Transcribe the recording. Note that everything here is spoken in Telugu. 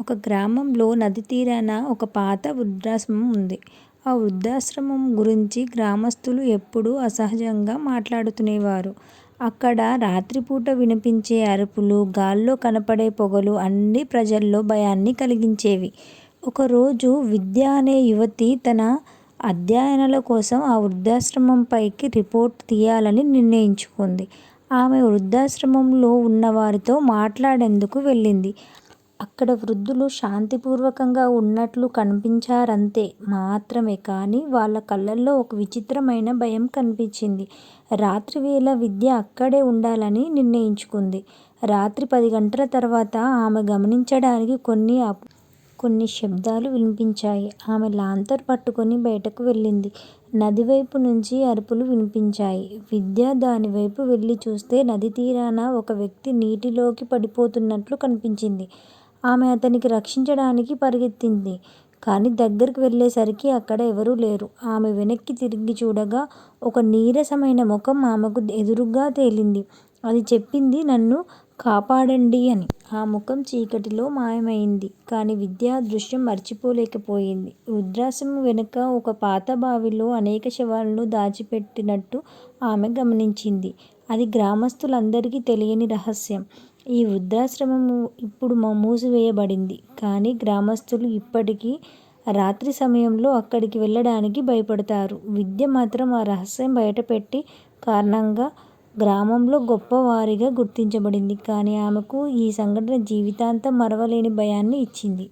ఒక గ్రామంలో నది తీరాన ఒక పాత వృద్ధాశ్రమం ఉంది. ఆ వృద్ధాశ్రమం గురించి గ్రామస్తులు ఎప్పుడూ అసహజంగా మాట్లాడుతునేవారు అక్కడ రాత్రిపూట వినిపించే అరుపులు, గాల్లో కనపడే పొగలు అన్ని ప్రజల్లో భయాన్ని కలిగించేవి. ఒకరోజు విద్య అనే యువతి తన అధ్యయనాల కోసం ఆ వృద్ధాశ్రమంపైకి రిపోర్ట్ తీయాలని నిర్ణయించుకుంది. ఆమె వృద్ధాశ్రమంలో ఉన్నవారితో మాట్లాడేందుకు వెళ్ళింది. అక్కడ వృద్ధులు శాంతిపూర్వకంగా ఉన్నట్లు కనిపించారంతే మాత్రమే కానీ వాళ్ళ కళ్ళల్లో ఒక విచిత్రమైన భయం కనిపించింది. రాత్రివేళ విద్య అక్కడే ఉండాలని నిర్ణయించుకుంది. రాత్రి పది గంటల తర్వాత ఆమె గమనించడానికి కొన్ని కొన్ని శబ్దాలు వినిపించాయి. ఆమె లాంతర్ పట్టుకొని బయటకు వెళ్ళింది. నదివైపు నుంచి అరుపులు వినిపించాయి. విద్య దానివైపు వెళ్ళి చూస్తే నది తీరాన ఒక వ్యక్తి నీటిలోకి పడిపోతున్నట్లు కనిపించింది. ఆమె అతనికి రక్షించడానికి పరిగెత్తింది కానీ దగ్గరకు వెళ్ళేసరికి అక్కడ ఎవరూ లేరు. ఆమె వెనక్కి తిరిగి చూడగా ఒక నీరసమైన ముఖం ఆమెకు ఎదురుగా తేలింది. అది చెప్పింది నన్ను కాపాడండి అని. ఆ ముఖం చీకటిలో మాయమైంది. కానీ విద్య ఆ దృశ్యం మర్చిపోలేకపోయింది వృద్ధాశ్రమం వెనుక ఒక పాత బావిలో అనేక శవాలను దాచిపెట్టినట్టు ఆమె గమనించింది. అది గ్రామస్తులందరికీ తెలియని రహస్యం. ఈ వృద్ధాశ్రమము ఇప్పుడు మూసివేయబడింది. కానీ గ్రామస్తులు ఇప్పటికీ రాత్రి సమయంలో అక్కడికి వెళ్ళడానికి భయపడతారు. విద్య మాత్రం ఆ రహస్యం బయటపెట్టి కారణంగా గ్రామంలో గొప్పవారిగా గుర్తించబడింది. కానీ ఆమెకు ఈ సంఘటన జీవితాంతం మరవలేని భయాన్ని ఇచ్చింది.